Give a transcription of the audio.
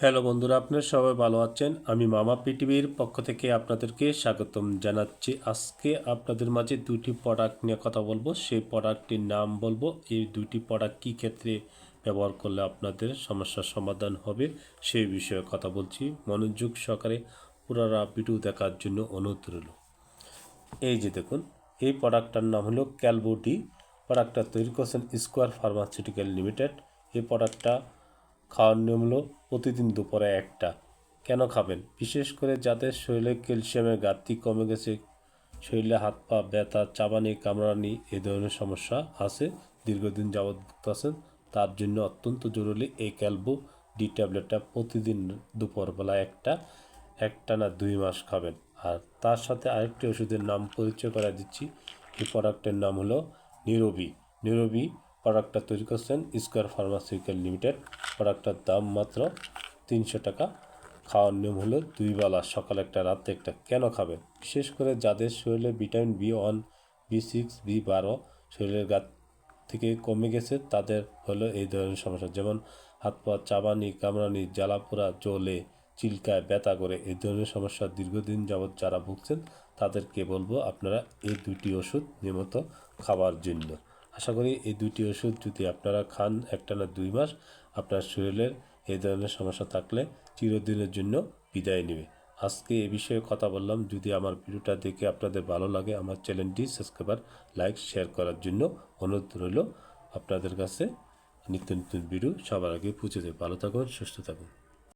Hello বন্ধুরা, আপনারা সবাই ভালো আছেন? আমি মামা পৃথিবীর পক্ষ থেকে আপনাদেরকে স্বাগতম জানাচ্ছি। আজকে আপনাদের মাঝে দুটি প্রোডাক্ট নিয়ে কথা বলব। সেই প্রোডাক্টটির নাম বলব। এই দুটি প্রোডাক্ট কী ক্ষেত্রে ব্যবহার করলে আপনাদের সমস্যার সমাধান হবে সেই বিষয়ে কথা বলছি। মনোযোগ সহকারে পুরারা ভিডিও দেখার জন্য অনুরোধ রইল। এই যে দেখুন, এই প্রোডাক্টটার নাম হলো ক্যালবোটি প্রোডাক্টটা তৈরি করছেন স্কোয়ার ফার্মাসিউটিক্যাল লিমিটেড এই প্রোডাক্টটা খাওয়ার নিয়ম হলো প্রতিদিন দুপুরে একটা। কেন খাবেন? বিশেষ করে যাদের শরীরে ক্যালসিয়ামের ঘাটতি কমে গেছে, শরীরে হাত পা ব্যথা, চাবানি, কামড়ানি এ ধরনের সমস্যা আছে, দীর্ঘদিন যাবৎ ভুগতেছেন তার জন্য অত্যন্ত জরুরি এই ক্যালবো ডি ট্যাবলেটটা প্রতিদিন দুপুরবেলা একটা একটা না দুই মাস খাবেন। আর তার সাথে আরেকটি ওষুধের নাম পরিচয় করা দিচ্ছি, এই প্রোডাক্টের নাম হলো নিরবি। নিরবি প্রোডাক্টটা তৈরি করছেন স্কোয়ার ফার্মাসিউটিক্যাল লিমিটেড প্রোডাক্টটার দাম মাত্র তিনশো টাকা। খাওয়ার নিয়ম হলো দুই বেলা সকালে একটা রাতে একটা। কেন খাবেন? বিশেষ করে যাদের শরীরে vitamin B one, B six, B বারো শরীরের গা থেকে কমে গেছে, তাদের হলো এই ধরনের সমস্যা। যেমন হাত পা চাবানি, কামড়ানি, জ্বালাপোড়া, জ্বলে, চিলকায় ব্যথা করে এই ধরনের সমস্যা দীর্ঘদিন যাবৎ যারা ভুগছেন, তাদেরকে বলব আপনারা এই দুটি ওষুধ নিয়মিত খাবার জন্য। আশা করি এই দুটি ওষুধ যদি আপনারা খান একটা না দুই মাস, আপনার শরীরের এই ধরনের সমস্যা থাকলে চিরদিনের জন্য বিদায় নেবে। আজকে এ বিষয়ে কথা বললাম। যদি আমার ভিডিওটা দেখে আপনাদের ভালো লাগে, আমার চ্যানেলটি সাবস্ক্রাইবার, লাইক, শেয়ার করার জন্য অনুরোধ রইল। আপনাদের কাছে নিত্য নতুন ভিডিও সবার আগে পৌঁছে দেবে ভালো থাকুন, সুস্থ থাকুন।